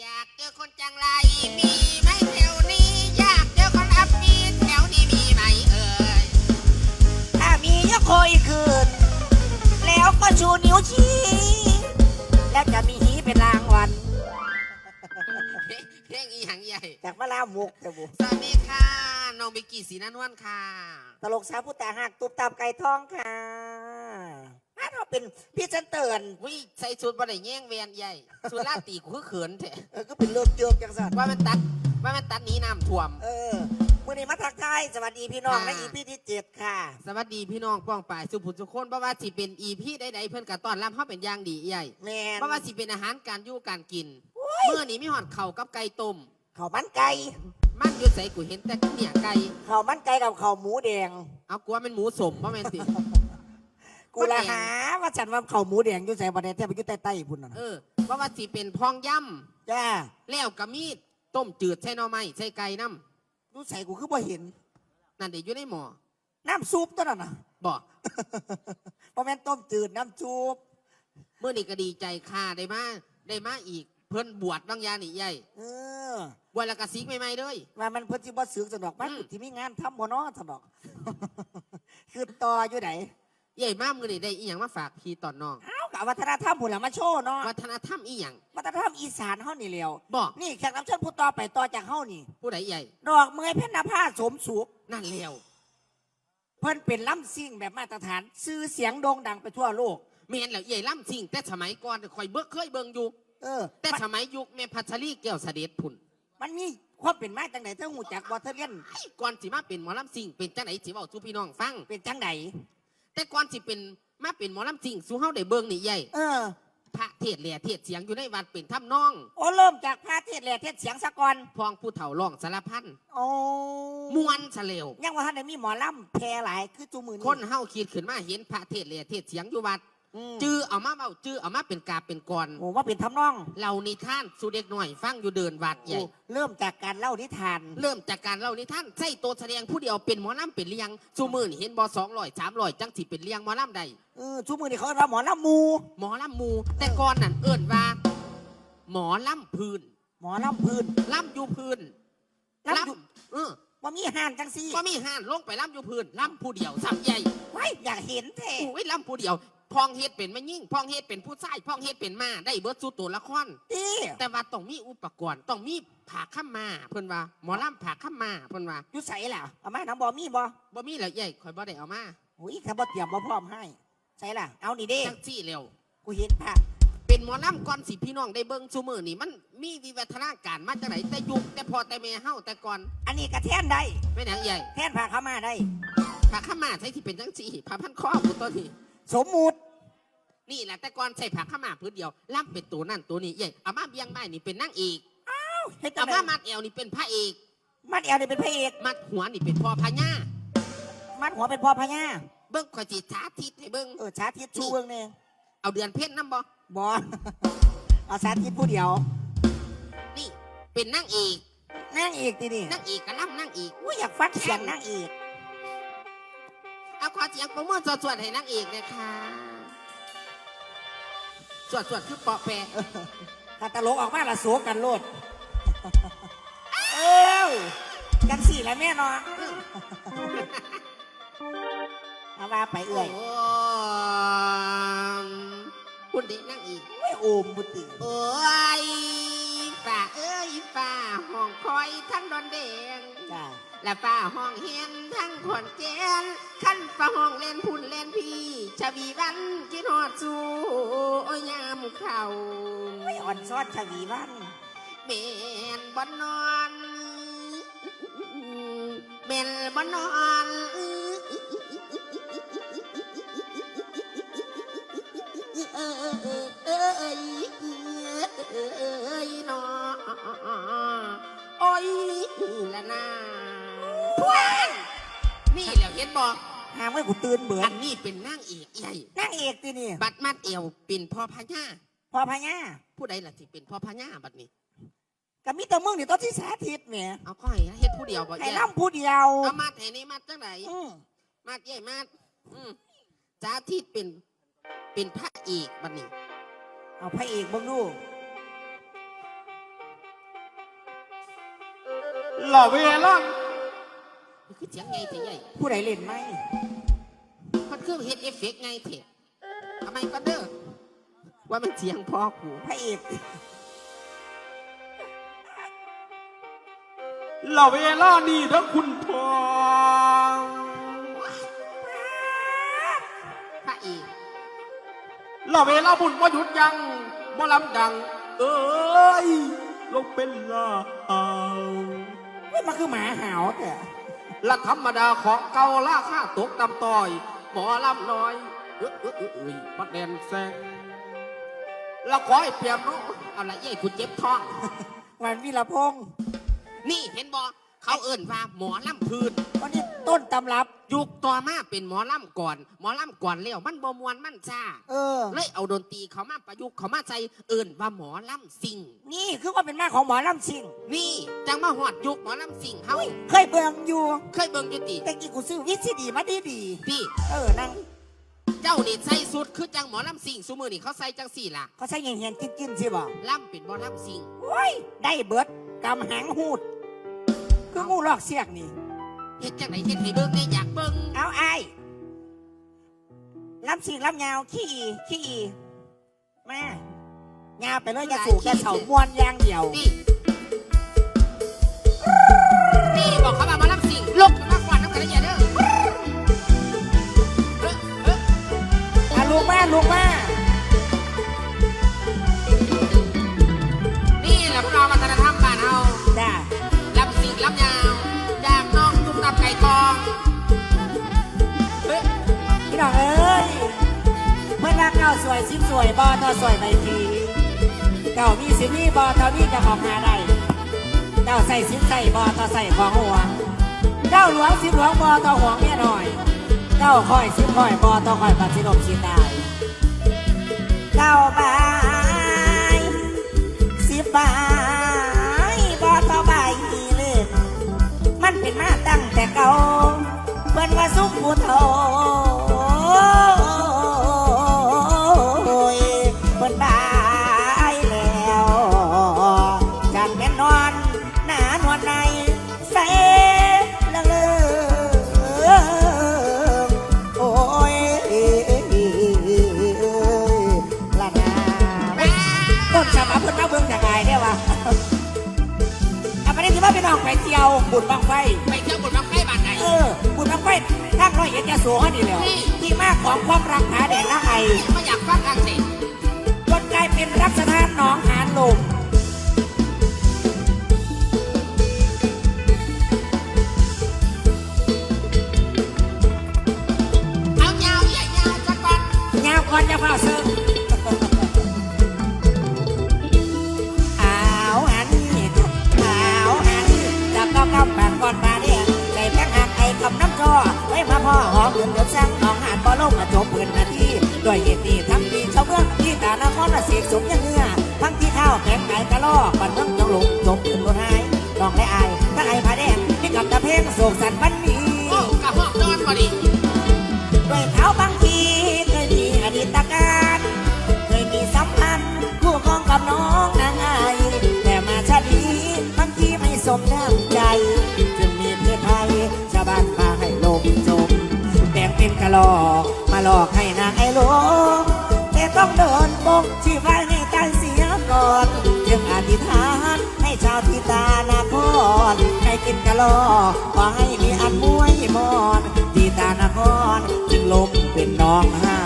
อยากเจอคนจังไรมีไหมแถวนี้ อยากเจอคนอับมีแถวนี้มีไหมเอ่ยถ้ามียกโคอยคืน แล้วก็ชูนิ้วชี้ แล้วจะมีหีเป็นรางวัลเพลงอีหยังใหญ่จากมาลามุกจะบุสวัสดีค่ะน้องบิกกี้สีนานวลค่ะ ตลกสาวผู้แต่หักตุบตับไก่ทองค่ะ มาเราเป็นพี่เซนเตอร์นวิใส่ชุดบะไดแย่งเวียนใหญ่ชุดลาตีกูคือเขินแท้เออก็เป็นเลิกเจิกจังสันว่ามันตัดว่ามันตัดหนี้น้ำท่วม เออมื่อนี้มาทักทายสวัสดีพี่น้องค่ะในอีพีที่เจ็ดค่ะสวัสดีพี่น้องป้องป่ายสุภุสุคนเพราะว่าสิเป็นอีพี่ใดๆเพื่อนกับตอนรับเขาเป็นอย่างดีใหญ่แมนเพราะว่าสิเป็นอาหารการอยู่การกินเมื่อนี้มีหอดเข่าวกับไก่ต้มข้าวมันไก่มันอยู่ใส่กูเห็นแต่เนี่ยไก่ข้าวมันไก่กับข้าวหมูแดงเอากลัวเป็นหมูสมเพราะแม่นติ กูละหาว่าฉันว่าข้าวหมูแดงอยู่ใส่ประเด็นแทบไปอยู่ใต้ใต้พุ่นน่ะเออเพราะว่าสิเป็นพองย่จ้าำแล้วกับมีดต้มจืดใส่หน่อไม้ใส่ไก่น้ดูใส่กูคือบ่เห็นำนั่นเด็อยู่ในหม้อน้ำซุปตัวนั้นน่ะ บอกบ่แม่นต้มจืดน้ำซุปเมื่อนี้ก็ดีใจค่ะได้มาได้มาอีก เพิ่นบวชบางอยางนี่ใหญ่เออบวชแล้วก็สิกใหม่ๆเลย ว่ามันเพิ่นสิบ่สึกสนอกมันอืม ที่มีงานทำบ่เนาะสนอก คือต่ออยู่ไหน ใหญ่มากมือนี่ได้อีหยังมาฝากพี่ตอนน้อง เอ้ากับวัฒนธรรมพุ่นล่ะมาโชว์เนาะวัฒนธรรมอีหยังวัฒนธรรมอีสานเฮานี่แหล้วบอกนี่แขกรับเชิญผู้ต่อไปต่อจากเฮานี่ ผู้ใดใหญ่ ดอกเมยเพชรนภาสมสุขนั่นแล้วเพิ่นเป็นล่ำซิ่งแบบมาตรฐานชื่อเสียงโด่งดังไปทั่วโลก เมียนแล้วใหญ่ล่ำสิ่งแต่สมัยก่อนคอยเบิกเคยเบิงอยู่ เออแต่มันสมัยยุคแม่พัชรีแก้วเสด็จพุ่นมันมีความเป็นมาจังไดเธอหูจักบ่เธอเรียนไอ้ก่อนสิมาเป็นหมอลำสิ่งเป็นจังไหนสิเว้าสู่พี่น้องฟังเป็นจังได แต่ก่อนสิเป็นมาเป็นหมอลำสิ่งสู่เฮาได้เบิ่งนี่ใหญ่เออพระเทศน์แหล่เทศน์เสียงอยู่ในวัดเป็นถ้ำนอง โอ้เริ่มจากพระเทศน์แหล่เทศน์เสียงสะก่อนพองผู้เฒ่าร้องสารพันโอ้มวนซะแล้วยังว่าท่านได้มีหมอลำแพรหลายคือจูมือคนเฮาคิดขึ้นมาเห็นพระเทศน์แหล่เทศน์เสียงอยู่วัด จืจื้อเอามาเว้าจื้อเอามาเป็นกาบเป็นกรโอ้ว่าเป็นทำนองเรานิทานสู่เด็กน้อยฟังอยู่เดินวัดใหญ่โอ้เริ่มจากการเล่านิทาน เริ่มจากการเล่านิทานใส่ตัวแสดงผู้เดียวเป็นหมอลำเป็นเลียงสู่มือนี่เห็นบ่สองร้อยสามร้อยจังสิเป็นเลียงหมอลำใดเออจูมือนี่เขาเรียกว่าหมอลำมู หมอลำหมู แต่ก่อนนั่นเอิ่นว่า หมอลำพื้น หมอลำพื้นลำอยู่พื้นลำอยู่เออว่ามีห่านจังซี่ก็มีห้านลงไปลำอยู่พื้นลำผู้เดียวสับใหญ่ไว้อยากเห็นแท้อุ้ยลำผู้เดียว พองเฮ็ดเป็นไม่ยิ่งพองเฮ็ดเป็นผู้ชายพองเฮ็ดเป็นมาได้เบิดสู่ตัวละครตีแต่ว่าต้องมีอุปกรณ์ต้องมีผ่าข้ามมาเพิ่นว่าหมอลำผ่าข้ามมาเพิ่นว่าอยู่ใส่ล่ะเอามาน้ำบอมีบ่บ่มีแล้วใหญ่ข่อยบ่ได้เอามาโอ้ยข้าบ่เตรียมบ่พร้อมให้ใส่ล่ะเอานี่เด้จังซี่เร็วกูเห็นผ้าเป็นหมอลำก่อนสิพี่น้องได้เบิ่งซุมือนี่มันมีวิวัฒนาการมาจากไหนแต่ยุคแต่พอแต่แม่เฮาแต่ก่อน อันนี้กระแทนได้ไม่หนังใหญ่แทนผ้าเข้ามาได้ผ่าข้ามมาใช่ที่เป็นจังซี่ผ่าพันคอผู้ตัวนี้สมมุติ นี่แหละแต่ก่อนใส่ผ่าข้ามมาพื้นเดียวล่ำเป็นตัวนั่นตัวนี้ใหญ่เอามาเบียงไม้นี่เป็นนางเอกเฮ็ดจัเอางไดมามัดเอวนี่เป็นพระเอก มัดแอวนี่เป็นพระเอกมัดหัวนี่เป็นพ่อพญามัดหัวเป็นพ่อพญาเบิ้งข่อยจิสาธิตให้เบิ้งเออสาธิตชูเบิ่งเนี่ยเอาเดือนเพ็ญน้ำบ่บ่เอาสาธิตผู้เดียวนี่ เป็นนางเอกนั่งอีกทีนี่นางเอกกับล่ำนางเอกอุ้ยอยากฟังเสียงนั่งอีกเอาขอเสียงประมือสวดๆให้นางเอกเลยค่ะ สวดสวดๆคือเปาะแปะถ้าตลกออกมาละโสกันโลดเอ้าจังสี่แล้วแม่เนาะเอาว่าไปเอื่อยโอ้คุณเด็กนางเอกไม่โอมบุตรโอ้ยฝ่าเอ้ยฝ่าห้องคอยทั้งดอนแดงจ้าและฝ่าห้องเฮียนทั้งขอนแก่นขั้นฝ่าห้องเล่นพุ่นเล่นพี่ชาวีวันกินหอดสู้โอ้ยยามเข่าไม่อ่อนซ้อนชวีวันเมนบอนนอนเมนบอนนอนเอ้ยเอ้ หามไว้กูตื่นเบื่ออันนี้เป็นนางเอกใหญ่นั่งเอกทีนี่บัดมัดเอวเป็นพ่อพญาพอพญาผู้ใดล่ะที่เป็นพ่อพญาบัดนี้ ก็มีแต่มึงนี่ตัวที่สาธิตแหมเอาก็ให้เฮ็ดผู้เดียวบ่ให้แย่ล่ำผู้เดียวเอามาแต่นี้มาจังไหนอืมมาใหญ่มาอืมจ้าที่เป็นเป็นพระเอกบัดนี้ เอาพระเอกเบิ่งดูหล่อเวลา คือเสียงไงเถอะใหญ่ผู้ใดเล่นไหมมันคือเฮ็ดเอฟเฟกต์ไงเถอะทำไมก็เด้อว่ามันเสียงพ่อกูพระเอกหล่อเวลานี่นะคุณทองพระเอกหล่อเวลาบุญว่าหยุดยังบ่ลำดัง เอ้ยลงเป็นลาเอาเฮ้ยมันคือหมาหาวแต่ ละธรรมดาของเก่าล่าค่าตกตำต่อย หมอลำน้อยเอ้ยเอ้ยเอ้ยเอ้ยปัดแดนแซงละขอให้เปรียบเนาะเอาละใหญ่คุณเจ็บท้อง วันวิรพงศ์นี่เห็นบอเขาเอิ่นว่าหมอลำพื้นวันนี้ ต้นตำรับ ยุคต่อมาเป็นหมอลำก่อน หมอลำก่อนแล้วมันบ่มวนมันจ้าเออ เลยเอาดนตรีเขามาประยุกต์เขามาใส่เอิ่นว่าหมอลำสิงนี่คือว่าเป็นมาของหมอลำซิงนี่จังมาหอดยุคหมอลำสิงเฮาเคยเบิ่งอยู่เคยเบิ่งอยุติแต่กี้กูซื้อวิซีดีมาดีดีพี่ ๆเออนั่งเจ้านี่ใส่สุดคือจังหมอลำสิงซุมือนี่เขาใส่จังสี่ล่ะเขาใช้เงียนๆกินๆสิบ่ลำเป็นหมอลำสิง โอ้ยได้เบิดกำหางหูด คืองูลอกเสียกนี่ เฮ็ดจังไหนเฮ็ดให้เบิ่งได้อยากเบิ่งเอาไอ้ายลำสิงลำยาวขี้อีขี้อีมายาวไปเลยจะสู่แกเสามวนอย่างเดียว นี่นี่ สวยสิบสวยบอทอสวยใบทีเก่ามีสิมีบอทอมีจะของหาได้เก่าใส่สิบใส่บอทอใส่ของหัวเก้าหลวงสิบหลวงบอทอห่วงเมียหน่อยเก้าคอยสิบคอยบอทอคอยปัดสิลมสิตายเก้าบายสิบบายบอทอใบเล่มันเป็นมาตั้งแต่เก่าเปิ้นว่าสุขผู้โทย บุญบังไฟ ไปเที่ยวบนบังไฟบ้านไหนเออ บุญบังไฟทางร้อยเอ็ดยาสูงนี่แหล้ว ที่มาของความรักหาแดดละไอไม่อยากฟังทางสิจนกลายเป็นรักสถานหนองหานลม อหอมเดือดเดือดแซงหนองหานบ่ลงมาจบเปืนนาทีด้วยเหตุนี้ทั้งปีชาวเมืองที่ตานครเสียกสมยังเงือทั้งที่ข้าวแข็งไก่กะลอกบันเมืองจงหลงจบขึ้นบนหายดองและอายถ้าไอ้ผาแดงที่กับตะเพงโศกสันบันมีโอ้กะหอกนอนพอดี หลอก มาหลอกให้นางไอ้หลงแต่ต้องเดินบงที่ไว้ให้ตาเสียก่อนจึงอธิษฐานให้ชาวทิตานาครให้กินกะหลอกขอให้มีอันมวยมอนทิตานครจึงลมเป็นน้องหา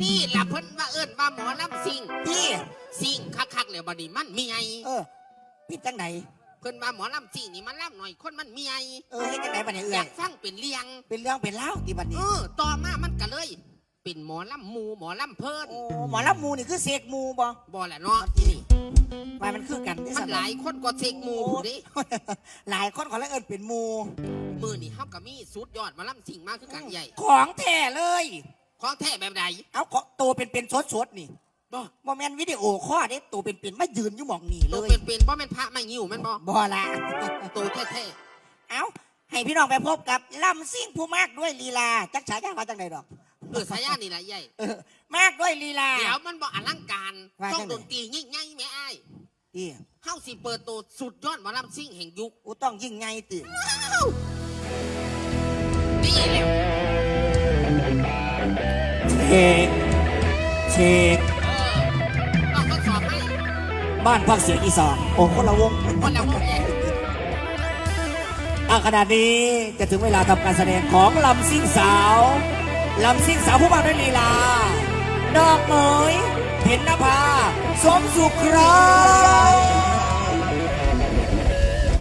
นี่ล่ะเพิ่นว่าเอิ้นว่าหมอลำสิงพี่สิงคักๆแล้วบัดนี้มันมีไงเออพี่จังไหนเพิ่นว่าหมอลำสิงนี่มันลำหน่อยคนมันมีไงเออให้จังไหนบัดนี้อเอื่อยายกฟังเป็นเลียง เป็นเรื่องเป็นเล่าวที่บัดเอนี้อต่อมามันก็เลย เป็นหมอลำหมูหมอลำเพิ่นโอ้หมอรับมูนี่คือเสกมูบ่บ่แหละเนาะที่นี่ว่ามันคือกันที่มันหลายคนกว่าเสกหมูผู้เดิหลายคนขอแล้วเอิญเป็นมูหมือนี่เฮาก็มีสุดยอดหมาล่ำสิ่งมากคือกันใหญ่ ของแท้เลย ของแท้แบบใดเอาของตัวเป็นเป็นสดสดๆนี่บ่โมเมนวิดีโอข้อเด้ตัวเป็นเป็นมายืนอยู่หมองนี่เลตัวยเป็นๆบ่แม่นพระไม่งิ้วแม่นบ่บ่ละ ตัวแท้เอาให้พี่น้องไปพบกับลำซิ่งผู้มากด้วยลีลาจักฉายาว่าจังใดดอกๆเออสายานี่แหละใหญ่เออมากด้วยลีลา เดี๋ยวมันบ่อลังการว่าต้องจังไหน ดนตรียิ่งใหญ่แม่อ้ายอีเฮาสิเปิดตัวสุดยอดหมอลำซิ่งแห่งยุค อูต้องยิ่งไงติ นี่แหละ เชกเชกเออต้องทดสอบให้บ้านพักเสียงอีสานโอ้คนละวงคนละวงใหญ่อาขณะนี้จะถึงเวลาทำการแสดงของลำซิ่งสาวลำซิ่งสาวผู้มากด้วยลีลา ดอกเหมยเพ็ญนภาสมสุขครับ